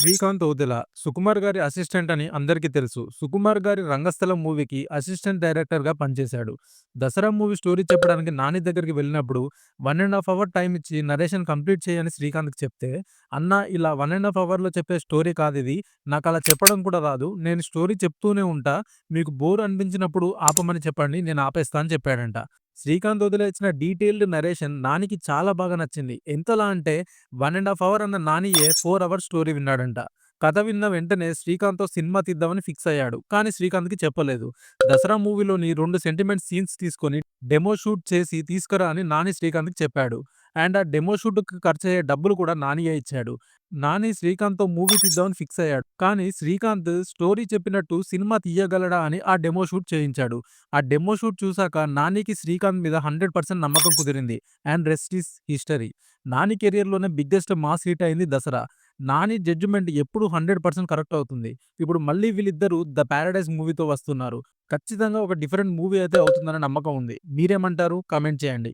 శ్రీకాంత్ ఓదెల సుకుమార్ గారి అసిస్టెంట్ అని అందరికీ తెలుసు. సుకుమార్ గారి 'రంగస్థలం' మూవీకి అసిస్టెంట్ డైరెక్టర్‌గా పనిచేశాడు. 'దసరా' మూవీ స్టోరీ చెప్పడానికి నాని దగ్గరికి వెళ్ళినప్పుడు one and half hour time ఇచ్చి నరేషన్ కంప్లీట్ చేయని శ్రీకాంత్‌కి చెప్తే, అన్న ఇలా వన్ అండ్ హాఫ్ అవర్‌లో చెప్పే స్టోరీ కాదు ఇది నాకు అలా చెప్పడం కూడా రాదు. నేను స్టోరీ చెప్తూనే ఉంటా. మీకు బోర్ అనిపించినప్పుడు ఆపమని చెప్పండి. నేను ఆపేస్తా" అని చెప్పాడంట. శ్రీకాంత్ వదిలేసిన డీటెయిల్డ్ నరేషన్ నానికి చాలా బాగా నచ్చింది. ఎంతలా అంటే వన్ అండ్ హాఫ్ అవర్ అన్న నానియే ఫోర్ అవర్స్ స్టోరీ విన్నాడంట. కథ విన్న వెంటనే శ్రీకాంత్‌తో సినిమా తీద్దామని ఫిక్స్ అయ్యాడు. కానీ శ్రీకాంత్‌కి చెప్పలేదు. 'దసరా' మూవీలోని రెండు సెంటిమెంట్ సీన్స్ తీసుకొని డెమో షూట్ చేసి తీసుకురా అని నాని శ్రీకాంత్‌కి చెప్పాడు. అండ్ ఆ డెమో షూట్‌కి ఖర్చయ్యే డబ్బులు కూడా నానియే ఇచ్చాడు. నాని శ్రీకాంత్‌తో మూవీ తీద్దామని ఫిక్స్ అయ్యాడు. కానీ శ్రీకాంత్ స్టోరీ చెప్పినట్టు సినిమా తీయగలడా అని ఆ డెమో షూట్ చేయించాడు. ఆ డెమో షూట్ చూశాక నానికి శ్రీకాంత్ మీద 100% నమ్మకం కుదిరింది. And rest is history. Nani కెరియర్‌లోనే biggest mass hit అయింది 'దసరా'. నాని జడ్జిమెంట్ ఎప్పుడు హండ్రెడ్ పర్సెంట్ కరెక్ట్ అవుతుంది. ఇప్పుడు మళ్ళీ వీళ్ళిద్దరూ 'ద ప్యారడైజ్ మూవీతో వస్తున్నారు. ఖచ్చితంగా ఒక డిఫరెంట్ మూవీ అయితే అవుతుందనే నమ్మకం ఉంది. మీరేమంటారు? కామెంట్ చేయండి.